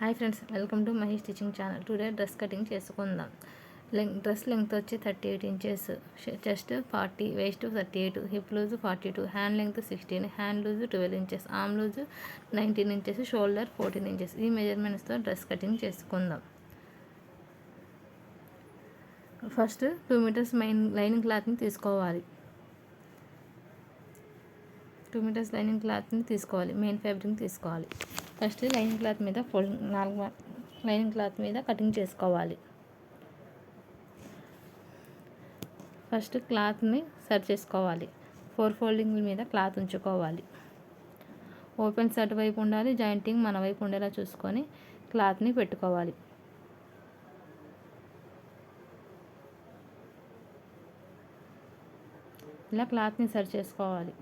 Hi friends welcome to Mahesh teaching channel. Today dress cutting చేసుకుందాం. Length dress length వచ్చి thirty eight inches. Chest forty waist thirty eight hip loose forty two hand length sixteen hand loose twelve inches arm loose nineteen inches shoulder fourteen inches. ఈ మెజర్మెంట్స్తో dress cutting చేసుకుందాం. First two metres main lining క్లాత్ని తీసుకోవాలి. Two metres lining క్లాత్ని తీసుకోవాలి. Main fabric తీసుకోవాలి. First lining cloth మీద fold నాలుగు లైనింగ్ క్లాత్ మీద కటింగ్ చేసుకోవాలి. ఫస్ట్ క్లాత్ని సర్చ్ చేసుకోవాలి. ఫోర్ ఫోల్డింగ్ మీద క్లాత్ ఉంచుకోవాలి. ఓపెన్ సర్ట్ వైపు ఉండాలి జాయింటింగ్ మన వైపు ఉండేలా చూసుకొని క్లాత్ని పెట్టుకోవాలి. ఇలా క్లాత్ని సర్చ్ చేసుకోవాలి.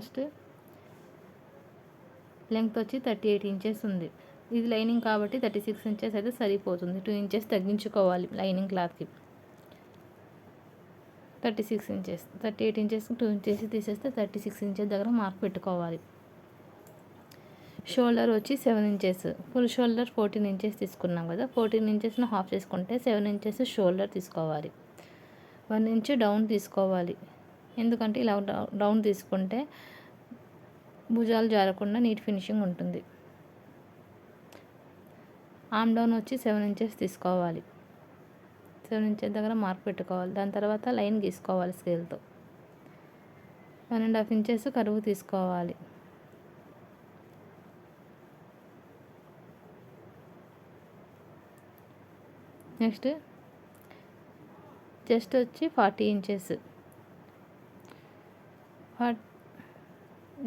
ఫస్ట్. లెంగ్త్ వచ్చి థర్టీ ఎయిట్ ఇంచెస్ ఉంది. ఇది లైనింగ్ కాబట్టి థర్టీ సిక్స్ ఇంచెస్ అయితే సరిపోతుంది. టూ ఇంచెస్ తగ్గించుకోవాలి లైనింగ్ క్లాత్కి. Thirty six inches. Thirty eight inches two inches తీసేస్తే థర్టీ సిక్స్ ఇంచెస్ దగ్గర మార్క్ పెట్టుకోవాలి. షోల్డర్ వచ్చి seven inches. Full shoulder fourteen inches తీసుకున్నాం కదా. ఫోర్టీన్ ఇంచెస్ను హాఫ్ చేసుకుంటే సెవెన్ ఇంచెస్ షోల్డర్ తీసుకోవాలి. వన్ ఇంచ్ డౌన్ తీసుకోవాలి. ఎందుకంటే ఇలా డౌన్ తీసుకుంటే భుజాలు జారకుండా నీట్ ఫినిషింగ్ ఉంటుంది. ఆమ్ డౌన్ వచ్చి సెవెన్ ఇంచెస్ తీసుకోవాలి. సెవెన్ ఇంచెస్ దగ్గర మార్క్ పెట్టుకోవాలి. దాని తర్వాత లైన్ గీసుకోవాలి స్కేల్తో. వన్ అండ్ హాఫ్ ఇంచెస్ కరువు తీసుకోవాలి. నెక్స్ట్ చెస్ట్ వచ్చి ఫార్టీ ఇంచెస్.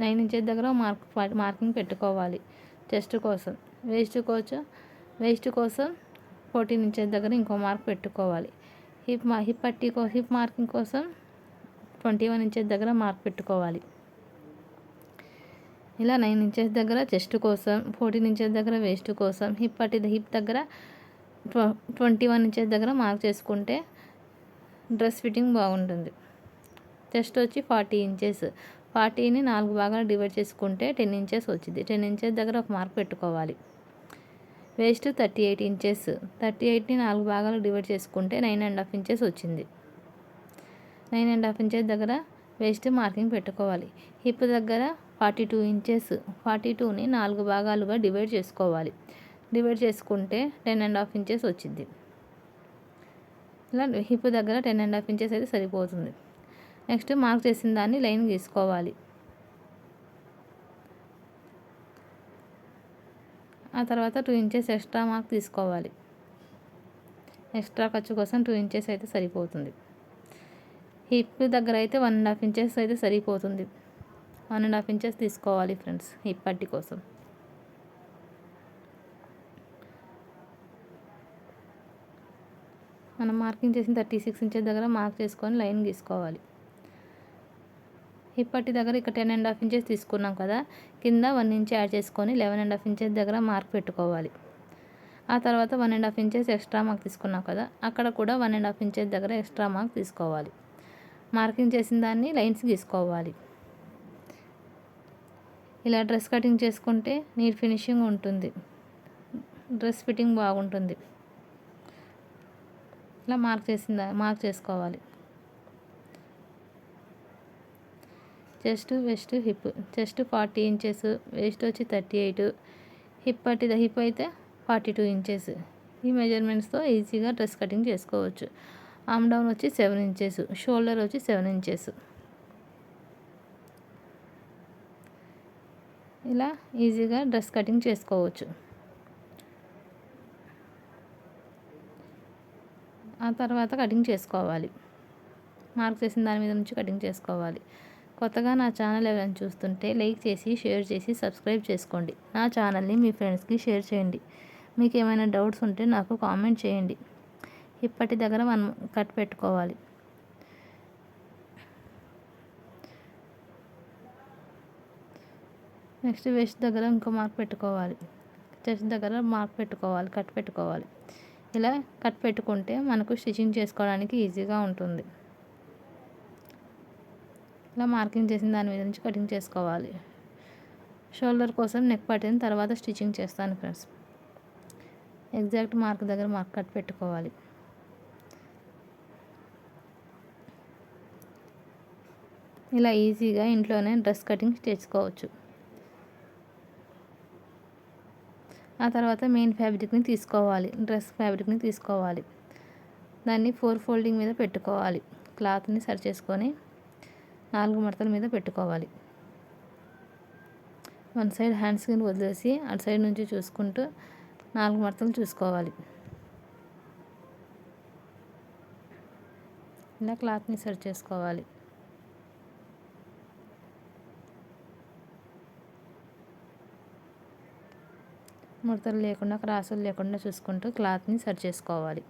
నైన్ ఇంచెస్ దగ్గర మార్క్ మార్కింగ్ పెట్టుకోవాలి చెస్ట్ కోసం. వేస్ట్ కోసం వేస్ట్ కోసం ఫోర్టీన్ ఇంచెస్ దగ్గర ఇంకో మార్క్ పెట్టుకోవాలి. హిప్ మా హిప్ పట్టి హిప్ మార్కింగ్ కోసం ట్వంటీ వన్ ఇంచెస్ దగ్గర మార్క్ పెట్టుకోవాలి. ఇలా నైన్ ఇంచెస్ దగ్గర చెస్ట్ కోసం ఫోర్టీన్ ఇంచెస్ దగ్గర వేస్ట్ కోసం హిప్ పట్టి హిప్ దగ్గర ట్వంటీ వన్ ఇంచెస్ దగ్గర మార్క్ చేసుకుంటే డ్రెస్ ఫిట్టింగ్ బాగుంటుంది. చెస్ట్ వచ్చి ఫార్టీ ఇంచెస్. ఫార్టీని నాలుగు భాగాలు డివైడ్ చేసుకుంటే టెన్ ఇంచెస్ వచ్చింది. టెన్ ఇంచెస్ దగ్గర ఒక మార్క్ పెట్టుకోవాలి. Waist thirty eight inches. Thirty ఎయిట్ని నాలుగు భాగాలు డివైడ్ చేసుకుంటే నైన్ అండ్ హాఫ్ ఇంచెస్ వచ్చింది. నైన్ అండ్ హాఫ్ ఇంచెస్ దగ్గర వేస్ట్ మార్కింగ్ పెట్టుకోవాలి. హిప్ దగ్గర ఫార్టీ టూ ఇంచెస్. ఫార్టీ టూని నాలుగు భాగాలుగా డివైడ్ చేసుకోవాలి. డివైడ్ చేసుకుంటే టెన్ అండ్ హాఫ్ ఇంచెస్ వచ్చింది. ఇలా హిప్ దగ్గర టెన్ అండ్ హాఫ్ ఇంచెస్ అయితే సరిపోతుంది. నెక్స్ట్ మార్క్ చేసిన దాన్ని లైన్ గీసుకోవాలి. ఆ తర్వాత టూ ఇంచెస్ ఎక్స్ట్రా మార్క్ తీసుకోవాలి. ఎక్స్ట్రా ఖర్చు కోసం టూ ఇంచెస్ అయితే సరిపోతుంది. హిప్ దగ్గర అయితే వన్ అండ్ హాఫ్ ఇంచెస్ అయితే సరిపోతుంది. వన్ అండ్ హాఫ్ ఇంచెస్ తీసుకోవాలి ఫ్రెండ్స్ హిప్ పట్టి కోసం. మనం మార్కింగ్ చేసిన థర్టీ సిక్స్ ఇంచెస్ దగ్గర మార్క్ చేసుకొని లైన్ గీసుకోవాలి. హిప్ పట్టి దగ్గర ఇక్కడ టెన్ అండ్ హాఫ్ ఇంచెస్ తీసుకున్నాం కదా కింద వన్ ఇంచ్ యాడ్ చేసుకొని లెవెన్ అండ్ హాఫ్ ఇంచెస్ దగ్గర మార్క్ పెట్టుకోవాలి. ఆ తర్వాత one and half inches extra mark తీసుకున్నాం కదా అక్కడ కూడా వన్ అండ్ హాఫ్ ఇంచెస్ దగ్గర ఎక్స్ట్రా మార్క్ తీసుకోవాలి. మార్కింగ్ చేసిన దాన్ని లైన్స్ గీసుకోవాలి. ఇలా డ్రెస్ కటింగ్ చేసుకుంటే నీట్ ఫినిషింగ్ ఉంటుంది. డ్రెస్ ఫిట్టింగ్ బాగుంటుంది. ఇలా మార్క్ చేసిందా మార్క్ చేసుకోవాలి. Chest waist hip chest forty inches waist వచ్చి థర్టీ ఎయిట్ హిప్ పట్టి హిప్ అయితే ఫార్టీ టూ ఇంచెస్. ఈ మెజర్మెంట్స్తో ఈజీగా డ్రెస్ కటింగ్ చేసుకోవచ్చు. ఆమ్ డౌన్ వచ్చి సెవెన్ ఇంచెస్ షోల్డర్ వచ్చి సెవెన్ ఇంచెస్. ఇలా ఈజీగా డ్రెస్ కటింగ్ చేసుకోవచ్చు. ఆ తర్వాత కటింగ్ చేసుకోవాలి. మార్క్ చేసిన దాని మీద నుంచి కటింగ్ చేసుకోవాలి. కొత్తగా నా ఛానల్ ఎవరైనా చూస్తుంటే లైక్ చేసి షేర్ చేసి సబ్స్క్రైబ్ చేసుకోండి. నా ఛానల్ని మీ ఫ్రెండ్స్కి షేర్ చేయండి. మీకు ఏమైనా డౌట్స్ ఉంటే నాకు కామెంట్ చేయండి. ఇప్పటి దగ్గర మనం కట్ పెట్టుకోవాలి. నెక్స్ట్ వెస్ట్ దగ్గర ఇంకో మార్క్ పెట్టుకోవాలి. చెస్ట్ దగ్గర మార్క్ పెట్టుకోవాలి కట్ పెట్టుకోవాలి. ఇలా కట్ పెట్టుకుంటే మనకు స్టిచ్చింగ్ చేసుకోవడానికి ఈజీగా ఉంటుంది. ఇలా మార్కింగ్ చేసిన దాని మీద నుంచి కటింగ్ చేసుకోవాలి. షోల్డర్ కోసం నెక్ పట్టిన తర్వాత స్టిచ్చింగ్ చేస్తాను ఫ్రెండ్స్. ఎగ్జాక్ట్ మార్క్ దగ్గర మార్క్ కట్ పెట్టుకోవాలి. ఇలా ఈజీగా ఇంట్లోనే డ్రెస్ కటింగ్ చేసుకోవచ్చు. ఆ తర్వాత మెయిన్ ఫ్యాబ్రిక్ని తీసుకోవాలి. డ్రెస్ ఫ్యాబ్రిక్ని తీసుకోవాలి. దాన్ని ఫోర్ ఫోల్డింగ్ మీద పెట్టుకోవాలి. క్లాత్ని సరి చేసుకొని నాలుగు మడతల మీద పెట్టుకోవాలి. వన్ సైడ్ హ్యాండ్స్కి వదిలేసి అటు సైడ్ నుంచి చూసుకుంటూ నాలుగు మడతలు చూసుకోవాలి. ఇలా క్లాత్ని సెట్ చేసుకోవాలి. ముడతలు లేకుండా క్రాసులు లేకుండా చూసుకుంటూ క్లాత్ని సెట్ చేసుకోవాలి.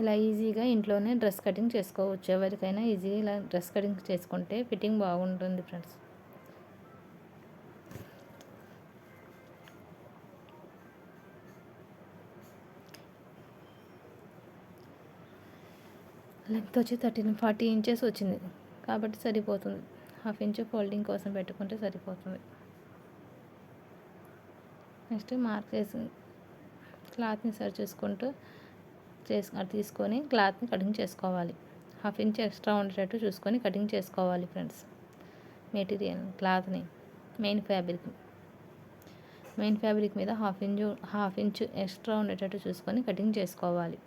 ఇలా ఈజీగా ఇంట్లోనే డ్రెస్ కటింగ్ చేసుకోవచ్చు. ఎవరికైనా ఈజీగా ఇలా డ్రెస్ కటింగ్ చేసుకుంటే ఫిట్టింగ్ బాగుంటుంది ఫ్రెండ్స్. లెంత్ వచ్చి థర్టీన్ ఫార్టీ ఇంచెస్ వచ్చింది. కాబట్టి సరిపోతుంది. హాఫ్ ఇంచ్ ఫోల్డింగ్ కోసం పెట్టుకుంటే సరిపోతుంది. నెక్స్ట్ మార్క్ చేసి క్లాత్ని సరి చేసుకుంటూ చేసు తీసుకొని క్లాత్ని కటింగ్ చేసుకోవాలి. హాఫ్ ఇంచ్ ఎక్స్ట్రా ఉండేటట్టు చూసుకొని కటింగ్ చేసుకోవాలి ఫ్రెండ్స్. మెటీరియల్ క్లాత్ని మెయిన్ ఫ్యాబ్రిక్ మెయిన్ ఫ్యాబ్రిక్ మీద half inch half inch extra ఉండేటట్టు చూసుకొని కటింగ్ చేసుకోవాలి.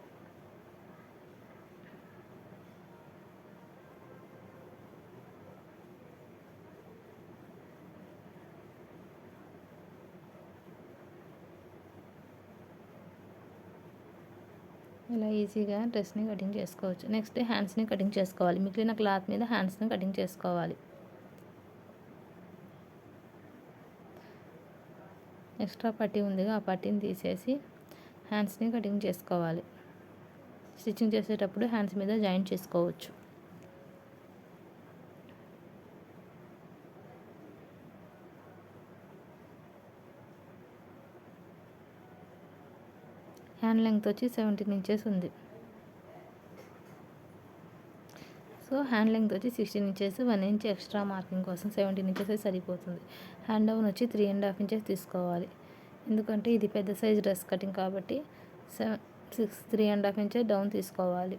ఇలా ఈజీగా డ్రెస్ని కటింగ్ చేసుకోవచ్చు. నెక్స్ట్ హ్యాండ్స్ని కటింగ్ చేసుకోవాలి. మిగిలిన క్లాత్ మీద హ్యాండ్స్ని కటింగ్ చేసుకోవాలి. ఎక్స్ట్రా పట్టీ ఉందిగా ఆ పట్టీని తీసేసి హ్యాండ్స్ని కటింగ్ చేసుకోవాలి. స్టిచ్చింగ్ చేసేటప్పుడు హ్యాండ్స్ మీద జాయింట్ చేసుకోవచ్చు. హ్యాండ్ లెంగ్త్ వచ్చి సెవెంటీన్ ఇంచెస్ ఉంది. సో హ్యాండ్ లెంగ్త్ వచ్చి sixteen inches one inch extra marking కోసం సెవెంటీన్ ఇంచెస్ సరిపోతుంది. హ్యాండ్ డౌన్ వచ్చి త్రీ అండ్ హాఫ్ ఇంచెస్ తీసుకోవాలి. ఎందుకంటే ఇది పెద్ద సైజ్ డ్రెస్ కటింగ్ కాబట్టి seven six three and half inches down తీసుకోవాలి.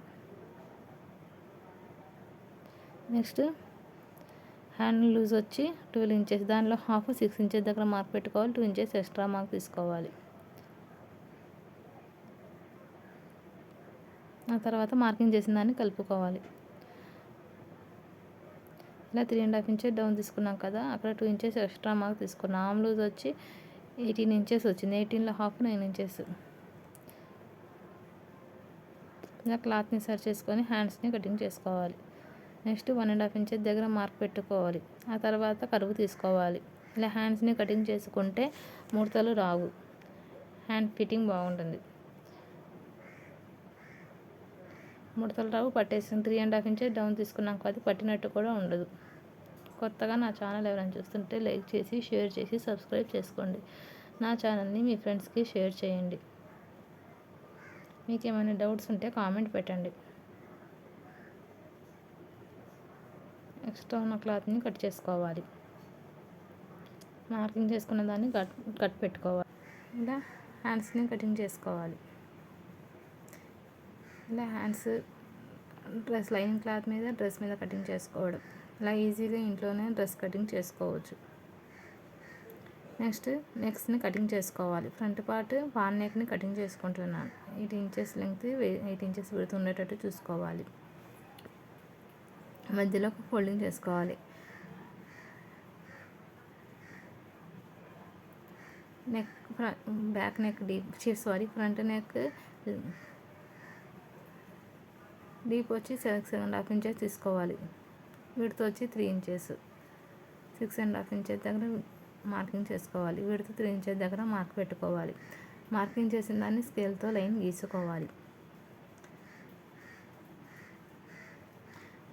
నెక్స్ట్ హ్యాండ్ లూజ్ వచ్చి ట్వెల్వ్ ఇంచెస్ దానిలో హాఫ్ సిక్స్ ఇంచెస్ దగ్గర మార్క్ పెట్టుకోవాలి టూ ఇంచెస్ ఎక్స్ట్రా మార్క్ తీసుకోవాలి. ఆ తర్వాత మార్కింగ్ చేసిన దాన్ని కలుపుకోవాలి. ఇలా three and half inches down తీసుకున్నాం కదా అక్కడ టూ ఇంచెస్ ఎక్స్ట్రా మార్క్ తీసుకున్నాం. ఆమ్ లూజ్ వచ్చి ఎయిటీన్ ఇంచెస్ వచ్చింది. ఎయిటీన్లో హాఫ్ నైన్ ఇంచెస్ ఇలా క్లాత్ని సరి చేసుకొని హ్యాండ్స్ని కటింగ్ చేసుకోవాలి. Next one and half inches దగ్గర మార్క్ పెట్టుకోవాలి. ఆ తర్వాత కరువు తీసుకోవాలి. ఇలా హ్యాండ్స్ని కటింగ్ చేసుకుంటే ముడతలు రావు. హ్యాండ్ ఫిట్టింగ్ బాగుంటుంది. ముడతలు రావు పట్టేసింది. Three and half inches down తీసుకున్నాక అది పట్టినట్టు కూడా ఉండదు. కొత్తగా నా ఛానల్ ఎవరైనా చూస్తుంటే లైక్ చేసి షేర్ చేసి సబ్స్క్రైబ్ చేసుకోండి. నా ఛానల్ని మీ ఫ్రెండ్స్కి షేర్ చేయండి. మీకు ఏమైనా డౌట్స్ ఉంటే కామెంట్ పెట్టండి. ఎక్స్ట్రా ఉన్న క్లాత్ని కట్ చేసుకోవాలి. మార్కింగ్ చేసుకున్న దాన్ని కట్ కట్ పెట్టుకోవాలి. ఇలా హ్యాండ్స్ని కటింగ్ చేసుకోవాలి. ఇలా హ్యాండ్స్ డ్రెస్ లైనింగ్ క్లాత్ మీద డ్రెస్ మీద కటింగ్ చేసుకోవడం. ఇలా ఈజీగా ఇంట్లోనే డ్రెస్ కటింగ్ చేసుకోవచ్చు. నెక్స్ట్ నెక్స్ట్ని కటింగ్ చేసుకోవాలి. ఫ్రంట్ పార్ట్ పాన్ నెక్ని కటింగ్ చేసుకుంటున్నాను. Eight inches length eight inches width ఉండేటట్టు చూసుకోవాలి. మధ్యలో ఫోల్డింగ్ చేసుకోవాలి. Neck back neck deep sorry front neck deep వచ్చి సిక్స్ అండ్ హాఫ్ ఇంచెస్ తీసుకోవాలి. విడత వచ్చి three inches six and half inches దగ్గర మార్కింగ్ చేసుకోవాలి. విడత త్రీ ఇంచెస్ దగ్గర మార్క్ పెట్టుకోవాలి. మార్కింగ్ చేసిన దాన్ని స్కేల్తో లైన్ గీసుకోవాలి.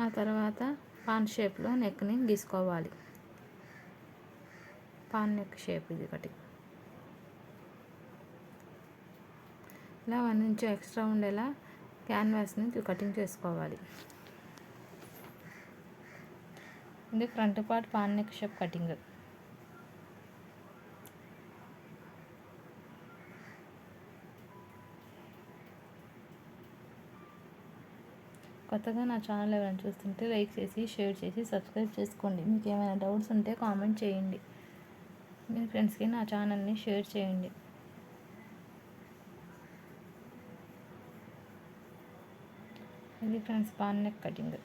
ఆ తర్వాత పాన్ షేప్లో నెక్ని గీసుకోవాలి. పాన్ నెక్ షేప్ ఇది ఒకటి. ఇలా వన్ ఇంచు ఎక్స్ట్రా ఉండేలా క్యాన్వాస్ని కటింగ్ చేసుకోవాలి. ఇది front part paan neck shape cutting. కొత్తగా నా ఛానల్ ఎవరైనా చూస్తుంటే లైక్ చేసి షేర్ చేసి సబ్స్క్రైబ్ చేసుకోండి. మీకు ఏమైనా డౌట్స్ ఉంటే కామెంట్ చేయండి. మీ ఫ్రెండ్స్కి నా ఛానల్ని షేర్ చేయండి. ఇది friends paan neck cutting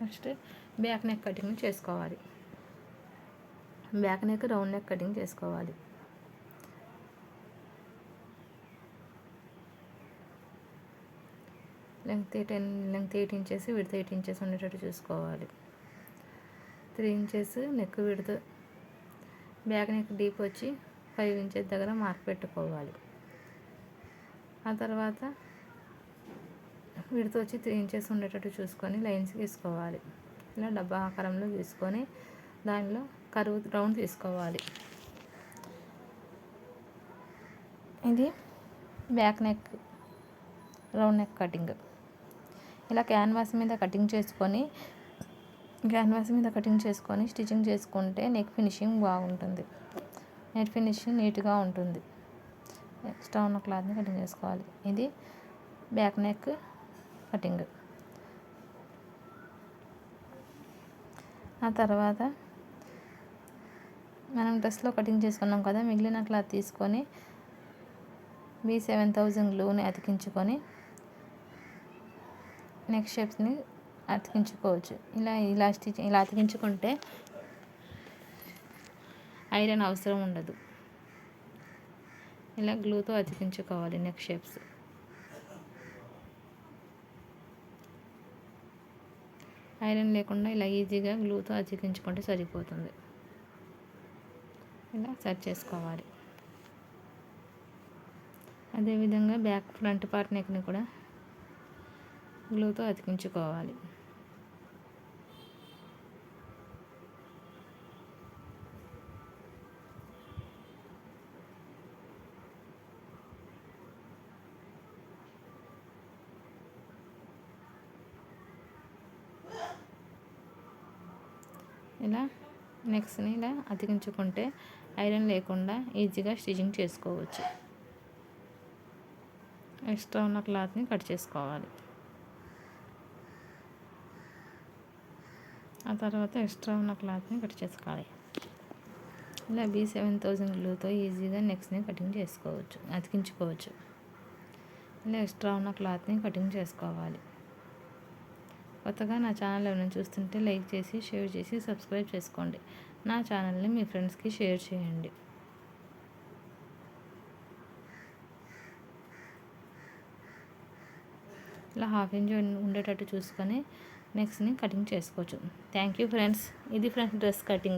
next back neck cutting చేసుకోవాలి. Back neck round neck cutting చేసుకోవాలి. Length ten length eight inches width eight inches ఉండేటట్టు చూసుకోవాలి. Three inches neck width back neck deep వచ్చి ఫైవ్ ఇంచెస్ దగ్గర mark పెట్టుకోవాలి. ఆ తర్వాత విడత వచ్చి త్రీ ఇంచెస్ ఉండేటట్టు చూసుకొని లైన్స్ గీసుకోవాలి ఇలా డబ్బా ఆకారంలో తీసుకొని దానిలో కరువు రౌండ్ తీసుకోవాలి. ఇది back neck round neck cutting. ఇలా క్యాన్వాస్ మీద కటింగ్ చేసుకొని క్యాన్వాస్ మీద కటింగ్ చేసుకొని స్టిచ్చింగ్ చేసుకుంటే నెక్ ఫినిషింగ్ బాగుంటుంది. నెట్ ఫినిషింగ్ నీట్గా ఉంటుంది. ఎక్స్ట్రా ఉన్న క్లాత్ని కటింగ్ చేసుకోవాలి. ఇది బ్యాక్ నెక్ కటింగ్. ఆ తర్వాత మనం డ్రెస్లో కటింగ్ చేసుకున్నాం కదా మిగిలిన క్లాత్ తీసుకొని బి సెవెన్ థౌజండ్ గ్లూని అతికించుకొని నెక్ షేప్స్ని అతికించుకోవచ్చు. ఇలా ఇలా స్టిచ్ ఇలా అతికించుకుంటే ఐరన్ అవసరం ఉండదు. ఇలా గ్లూతో అతికించుకోవాలి నెక్ షేప్స్. ఐరన్ లేకుండా ఇలా ఈజీగా గ్లూతో అతికించుకుంటే సరిపోతుంది. ఇలా సెట్ చేసుకోవాలి. అదేవిధంగా బ్యాక్ ఫ్రంట్ పార్ట్ నెక్ని కూడా గ్లూతో అతికించుకోవాలి. ఇలా నెక్స్ట్ని ఇలా అతికించుకుంటే ఐరన్ లేకుండా ఈజీగా స్టిచ్చింగ్ చేసుకోవచ్చు. ఎక్స్ట్రా ఉన్న క్లాత్ని కట్ చేసుకోవాలి. ఆ తర్వాత ఎక్స్ట్రా ఉన్న క్లాత్ని కట్ చేసుకోవాలి. ఇలా బీ సెవెన్ థౌజండ్ గ్లూతో ఈజీగా నెక్స్ట్ని కటింగ్ చేసుకోవచ్చు అతికించుకోవచ్చు. ఇలా ఎక్స్ట్రా ఉన్న క్లాత్ని కటింగ్ చేసుకోవాలి. కొత్తగా నా ఛానల్ ఏమైనా చూస్తుంటే లైక్ చేసి షేర్ చేసి సబ్స్క్రైబ్ చేసుకోండి. నా ఛానల్ని మీ ఫ్రెండ్స్కి షేర్ చేయండి. ఇలా హాఫ్ ఇంచ్ ఉండేటట్టు చూసుకొని నెక్స్ట్ని కటింగ్ చేసుకోవచ్చు. Thank you friends. ఇది ఫ్రెండ్స్ డ్రెస్ కటింగ్.